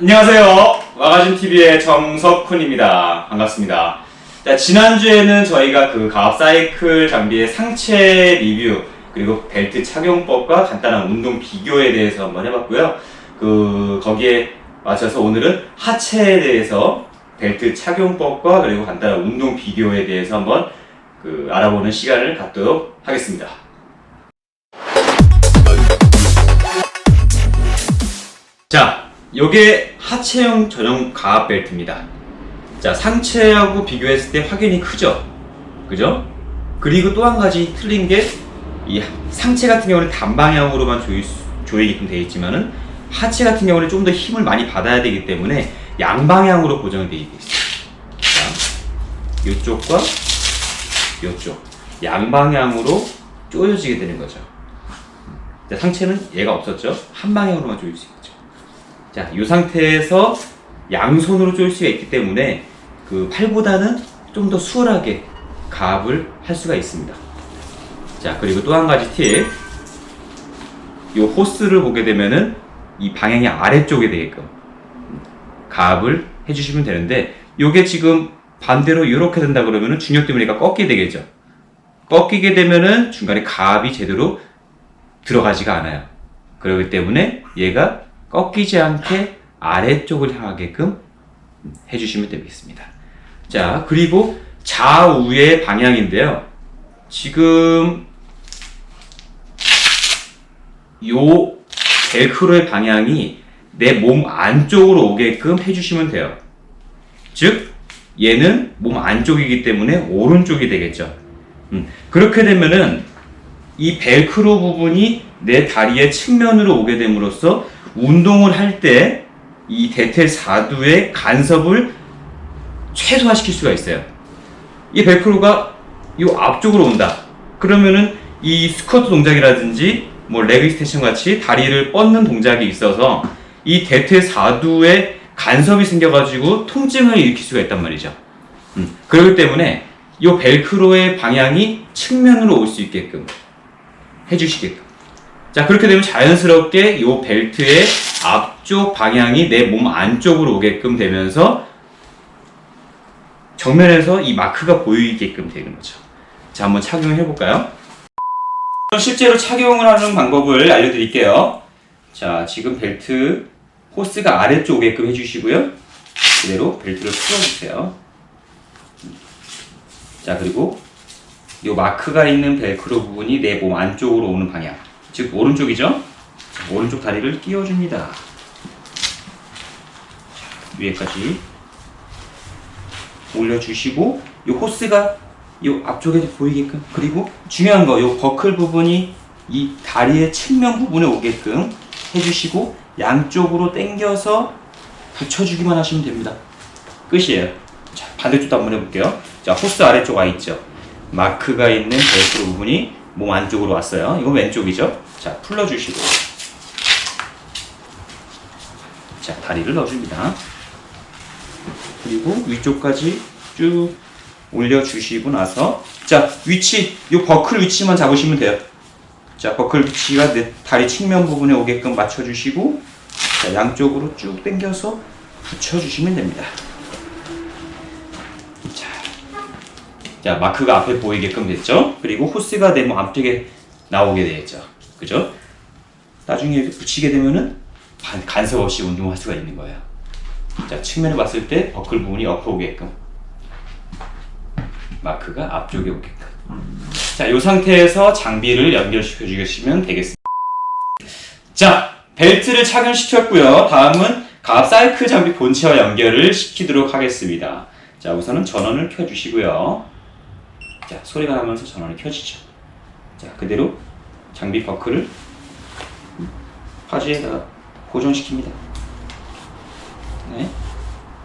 안녕하세요. 마가진 TV의 정석훈입니다. 반갑습니다. 자, 지난주에는 저희가 그 가압 사이클 장비의 상체 리뷰 그리고 벨트 착용법과 간단한 운동 비교에 대해서 한번 해봤고요. 그 거기에 맞춰서 오늘은 하체에 대해서 벨트 착용법과 그리고 간단한 운동 비교에 대해서 한번 그 알아보는 시간을 갖도록 하겠습니다. 자, 요게 하체용 전용 가압 벨트입니다. 자, 상체하고 비교했을 때 확연히 크죠? 그죠? 그리고 또 한 가지 틀린 게, 이 상체 같은 경우는 단방향으로만 조이, 조이게끔 되어 있지만은, 하체 같은 경우는 좀 더 힘을 많이 받아야 되기 때문에, 양방향으로 고정이 되어 있어요. 자, 요쪽과 요쪽. 양방향으로 조여지게 되는 거죠. 자, 상체는 얘가 없었죠? 한 방향으로만 조일 수 있죠. 자, 이 상태에서 양손으로 조일 수가 있기 때문에 그 팔보다는 좀 더 수월하게 가압을 할 수가 있습니다. 자, 그리고 또 한 가지 팁. 이 호스를 보게 되면은 이 방향이 아래쪽에 되게끔 가압을 해주시면 되는데 요게 지금 반대로 이렇게 된다 그러면은 중력 때문에 꺾이게 되겠죠. 꺾이게 되면은 중간에 가압이 제대로 들어가지가 않아요. 그렇기 때문에 얘가 꺾이지 않게 아래쪽을 향하게끔 해주시면 되겠습니다. 자, 그리고 좌우의 방향인데요. 지금 요 벨크로의 방향이 내 몸 안쪽으로 오게끔 해주시면 돼요. 즉, 얘는 몸 안쪽이기 때문에 오른쪽이 되겠죠. 음, 그렇게 되면은 이 벨크로 부분이 내 다리의 측면으로 오게 됨으로써 운동을 할 때 이 대퇴 4두의 간섭을 최소화시킬 수가 있어요. 이 벨크로가 이 앞쪽으로 온다. 그러면은 이 스쿼트 동작이라든지 뭐 레그 스테이션 같이 다리를 뻗는 동작이 있어서 이 대퇴 4두의 간섭이 생겨가지고 통증을 일으킬 수가 있단 말이죠. 음, 그렇기 때문에 이 벨크로의 방향이 측면으로 올 수 있게끔 해주시게끔. 자, 그렇게 되면 자연스럽게 이 벨트의 앞쪽 방향이 내 몸 안쪽으로 오게끔 되면서 정면에서 이 마크가 보이게끔 되는 거죠. 자, 한번 착용해 볼까요? 실제로 착용을 하는 방법을 알려드릴게요. 자, 지금 벨트 호스가 아래쪽 오게끔 해주시고요. 그대로 벨트를 풀어주세요. 자, 그리고 이 마크가 있는 벨크로 부분이 내 몸 안쪽으로 오는 방향. 즉, 오른쪽이죠? 자, 오른쪽 다리를 끼워줍니다. 자, 위에까지 올려주시고, 이 호스가 이 앞쪽에 보이게끔. 그리고 중요한 거, 이 버클 부분이 이 다리의 측면 부분에 오게끔 해주시고, 양쪽으로 당겨서 붙여주기만 하시면 됩니다. 끝이에요. 자, 반대쪽도 한번 해볼게요. 자, 호스 아래쪽 와 있죠. 마크가 있는 벨크로 부분이 몸 안쪽으로 왔어요. 이건 왼쪽이죠. 자, 풀러주시고. 자, 다리를 넣어줍니다. 그리고 위쪽까지 쭉 올려주시고 나서 자, 위치, 이 버클 위치만 잡으시면 돼요. 자, 버클 위치가 내 다리 측면 부분에 오게끔 맞춰주시고 자, 양쪽으로 쭉 당겨서 붙여주시면 됩니다. 자, 자, 마크가 앞에 보이게끔 됐죠? 그리고 호스가 내몸 앞쪽에 나오게 되겠죠. 그죠? 나중에 이렇게 붙이게 되면은 간- 간섭 없이 운동할 수가 있는 거예요. 자, 측면을 봤을 때 버클 부분이 옆에 오게끔. 마크가 앞쪽에 오게끔. 자, 이 상태에서 장비를 연결시켜 주시면 되겠습니다. 자, 벨트를 착용시켰고요. 다음은 가압 사이클 장비 본체와 연결을 시키도록 하겠습니다. 자, 우선은 전원을 켜주시고요. 자, 소리가 나면서 전원이 켜지죠. 자, 그대로 장비 버클을 바지에다가 고정시킵니다. 네.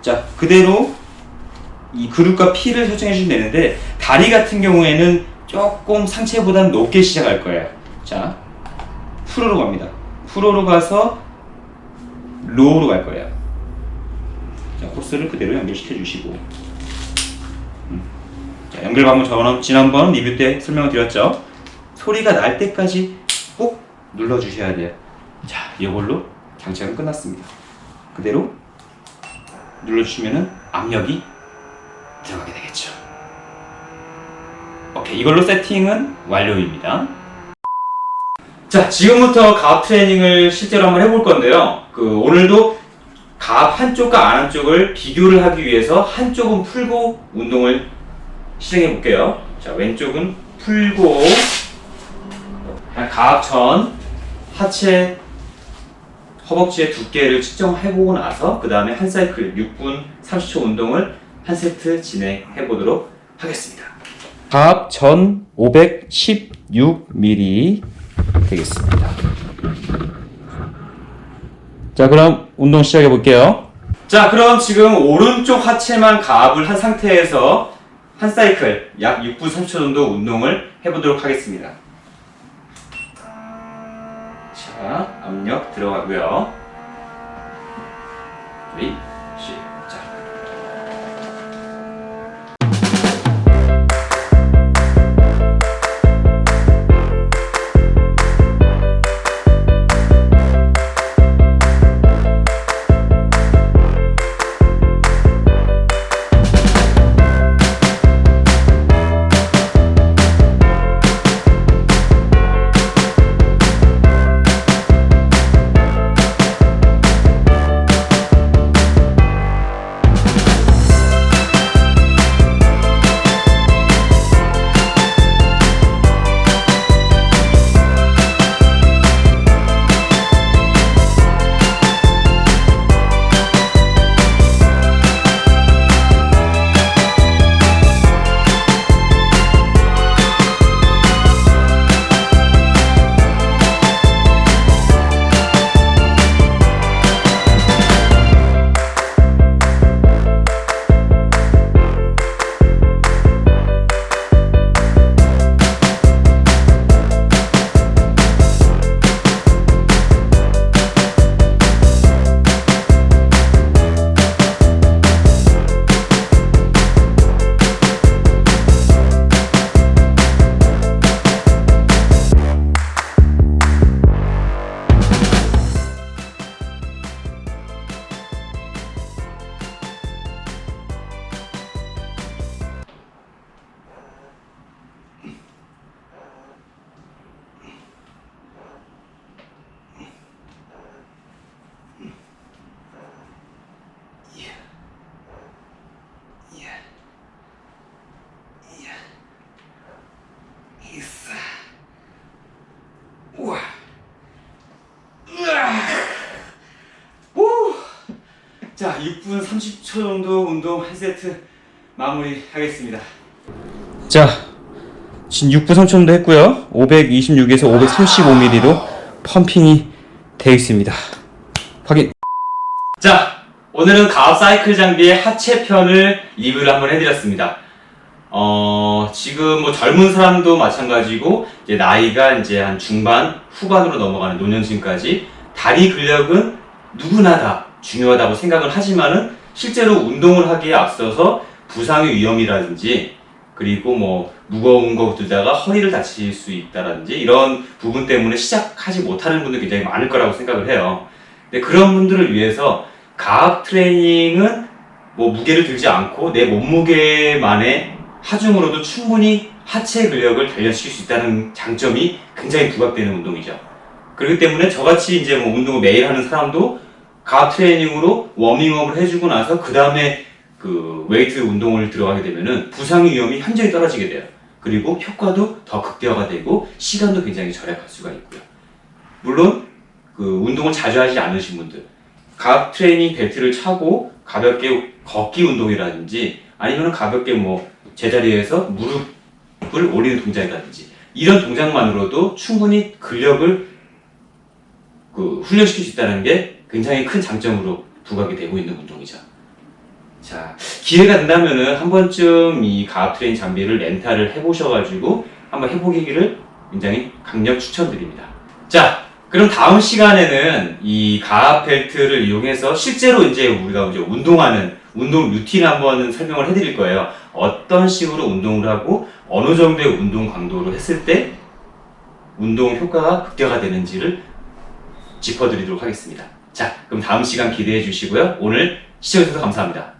자, 그대로 이 그룹과 P를 설정해 주시면 되는데 다리 같은 경우에는 조금 상체보다는 높게 시작할 거예요. 자, 프로로 갑니다. 프로로 가서 로우로 갈 거예요. 자, 코스를 그대로 연결시켜 주시고 음. 자, 연결 방법 저번 지난번 리뷰 때 설명을 드렸죠. 소리가 날 때까지 꼭 눌러 주셔야 돼요. 자, 이걸로 장착은 끝났습니다. 그대로 눌러주시면은 압력이 들어가게 되겠죠. 오케이, 이걸로 세팅은 완료입니다. 자, 지금부터 가압 트레이닝을 실제로 한번 해볼 건데요. 그 오늘도 가압 한쪽과 안 한쪽을 비교를 하기 위해서 한쪽은 풀고 운동을 시행해 볼게요. 자, 왼쪽은 풀고 가압전 하체 허벅지의 두께를 측정해보고 나서 그 다음에 한 사이클 6분 30초 운동을 한 세트 진행해 보도록 하겠습니다. 가압 전 516mm 되겠습니다. 자, 그럼 운동 시작해 볼게요. 자, 그럼 지금 오른쪽 하체만 가압을 한 상태에서 한 사이클 약 6분 30초 정도 운동을 해보도록 하겠습니다. 자, 압력 들어가고요. 우 자, 6분 30초 정도 운동 한 세트 마무리하겠습니다. 자, 지금 6분 30초 정도 했고요. 526에서 535mm로 펌핑이 되어 있습니다. 확인. 자, 오늘은 가압 사이클 장비의 하체 편을 리뷰를 한번 해드렸습니다. 어, 지금 뭐 젊은 사람도 마찬가지고, 이제 나이가 이제 한 중반, 후반으로 넘어가는 노년층까지 다리 근력은 누구나 다 중요하다고 생각을 하지만은 실제로 운동을 하기에 앞서서 부상의 위험이라든지 그리고 뭐 무거운 거 들다가 허리를 다칠 수 있다라든지 이런 부분 때문에 시작하지 못하는 분들 굉장히 많을 거라고 생각을 해요. 근데 그런 분들을 위해서 가압 트레이닝은 뭐 무게를 들지 않고 내 몸무게만의 하중으로도 충분히 하체 근력을 단련시킬 수 있다는 장점이 굉장히 부각되는 운동이죠. 그렇기 때문에 저같이 이제 뭐 운동을 매일 하는 사람도 가압 트레이닝으로 워밍업을 해주고 나서 그 다음에 그 웨이트 운동을 들어가게 되면은 부상 위험이 현저히 떨어지게 돼요. 그리고 효과도 더 극대화가 되고 시간도 굉장히 절약할 수가 있고요. 물론 그 운동을 자주 하지 않으신 분들 가압 트레이닝 벨트를 차고 가볍게 걷기 운동이라든지 아니면 가볍게 뭐 제자리에서 무릎을 올리는 동작이라든지 이런 동작만으로도 충분히 근력을 그 훈련시킬 수 있다는 게 굉장히 큰 장점으로 부각이 되고 있는 운동이죠. 자, 기회가 된다면은 한 번쯤 이 가압 트레이닝 장비를 렌탈을 해보셔가지고 한번 해보기를 굉장히 강력 추천드립니다. 자, 그럼 다음 시간에는 이 가압 벨트를 이용해서 실제로 이제 우리가 이제 운동하는 운동 루틴 한번 설명을 해드릴 거예요. 어떤 식으로 운동을 하고 어느 정도의 운동 강도로 했을 때 운동 효과가 극대화가 되는지를 짚어드리도록 하겠습니다. 자, 자, 그럼 다음 시간 기대해 주시고요. 오늘 시청해주셔서 감사합니다.